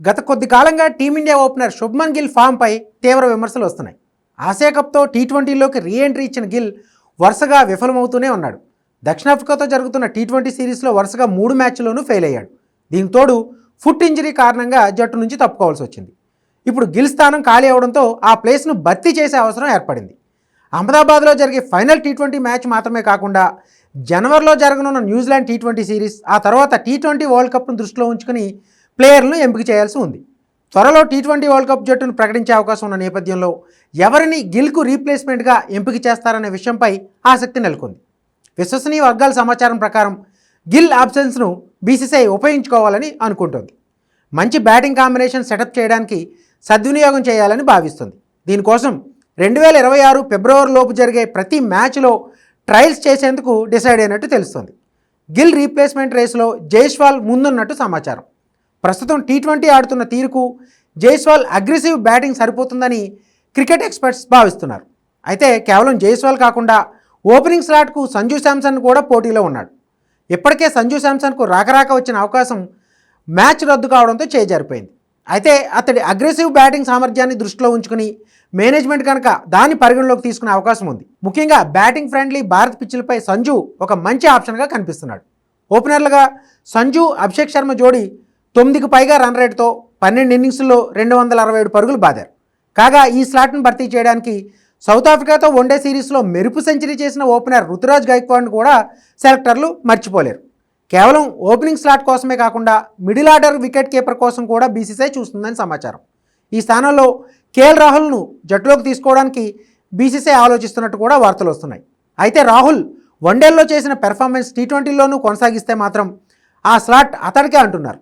గత కొద్ది కాలంగా Team India opener Shubman Gill ఫామ్పై తీవ్ర విమర్శలు వస్తున్నాయి. ఆసియా కప్తో టీ ట్వంటీలోకి రీ ఎంట్రీ ఇచ్చిన గిల్ వరుసగా విఫలమవుతూనే ఉన్నాడు. దక్షిణాఫ్రికాతో జరుగుతున్న టీ ట్వంటీ సిరీస్లో వరుసగా మూడు మ్యాచ్ల్లోనూ ఫెయిల్ అయ్యాడు దీనికి తోడు ఫుట్ ఇంజరీ కారణంగా జట్టు నుంచి తప్పుకోవాల్సి వచ్చింది. ఇప్పుడు గిల్ స్థానం ఖాళీ అవడంతో ఆ ప్లేస్ను భర్తీ చేసే అవసరం ఏర్పడింది. అహ్మదాబాద్లో జరిగే ఫైనల్ టీ ట్వంటీ మ్యాచ్ మాత్రమే కాకుండా జనవరిలో జరగనున్న న్యూజిలాండ్ టీ ట్వంటీ సిరీస్ ఆ తర్వాత టీ ట్వంటీ వరల్డ్ కప్ను దృష్టిలో ఉంచుకుని ప్లేయర్లను ఎంపిక చేయాల్సి ఉంది. త్వరలో టీ ట్వంటీ వరల్డ్ కప్ జట్టును ప్రకటించే అవకాశం ఉన్న నేపథ్యంలో ఎవరిని గిల్కు రీప్లేస్మెంట్గా ఎంపిక చేస్తారనే విషయంపై ఆసక్తి నెలకొంది. విశ్వసనీయ వర్గాల సమాచారం ప్రకారం గిల్ ఆబ్సెన్స్ను బీసీసీఐ ఉపయోగించుకోవాలని అనుకుంటోంది. మంచి బ్యాటింగ్ కాంబినేషన్ సెటప్ చేయడానికి సద్వినియోగం చేయాలని భావిస్తుంది. దీనికోసం రెండు వేల ఇరవై ఆరు ఫిబ్రవరి లోపు జరిగే ప్రతి మ్యాచ్లో ట్రయల్స్ చేసేందుకు డిసైడ్ అయినట్టు తెలుస్తోంది. గిల్ రీప్లేస్మెంట్ రేసులో జైస్వాల్ ముందున్నట్టు సమాచారం. ప్రస్తుతం టీ ట్వంటీ ఆడుతున్న తీరుకు జైస్వాల్ అగ్రెసివ్ బ్యాటింగ్ సరిపోతుందని క్రికెట్ ఎక్స్పర్ట్స్ భావిస్తున్నారు. అయితే కేవలం జైస్వాల్ కాకుండా ఓపెనింగ్ స్లాట్కు సంజు శాంసన్ కూడా పోటీలో ఉన్నాడు. ఇప్పటికే సంజు శాంసన్కు రాకరాక వచ్చిన అవకాశం మ్యాచ్ రద్దు కావడంతో చేజారిపోయింది. అయితే అతడి అగ్రెసివ్ బ్యాటింగ్ సామర్థ్యాన్ని దృష్టిలో ఉంచుకుని మేనేజ్మెంట్ కనుక దాన్ని పరిగణలోకి తీసుకునే అవకాశం ఉంది. ముఖ్యంగా బ్యాటింగ్ ఫ్రెండ్లీ భారత్ పిచ్చులపై సంజు ఒక మంచి ఆప్షన్గా కనిపిస్తున్నాడు. ఓపెనర్లుగా సంజు అభిషేక్ శర్మ జోడీ తొమ్మిదికి పైగా రన్ రేటుతో పన్నెండు ఇన్నింగ్స్లో రెండు వందల అరవై ఏడు పరుగులు బాదారు. కాగా ఈ స్లాట్ను భర్తీ చేయడానికి సౌత్ ఆఫ్రికాతో వన్డే సిరీస్లో మెరుపు సెంచరీ చేసిన ఓపెనర్ రుతురాజ్ గైక్వాడ్ను కూడా సెలెక్టర్లు మర్చిపోలేరు. కేవలం ఓపెనింగ్ స్లాట్ కోసమే కాకుండా మిడిల్ ఆర్డర్ వికెట్ కీపర్ కోసం కూడా బీసీసీఐ చూస్తుందని సమాచారం. ఈ స్థానంలో కేఎల్ రాహుల్ను జట్టులోకి తీసుకోవడానికి బీసీసీఐ ఆలోచిస్తున్నట్టు కూడా వార్తలు వస్తున్నాయి. అయితే రాహుల్ వన్డేల్లో చేసిన పెర్ఫార్మెన్స్ టీ ట్వంటీలోనూ కొనసాగిస్తే మాత్రం ఆ స్లాట్ అతడికే అంటున్నారు.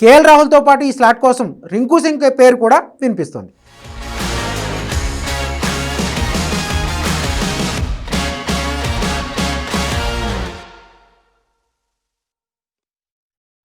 కేఎల్ రాహుల్తో పాటు ఈ స్లాట్ కోసం రింకు సింగ్ పేరు కూడా వినిపిస్తోంది.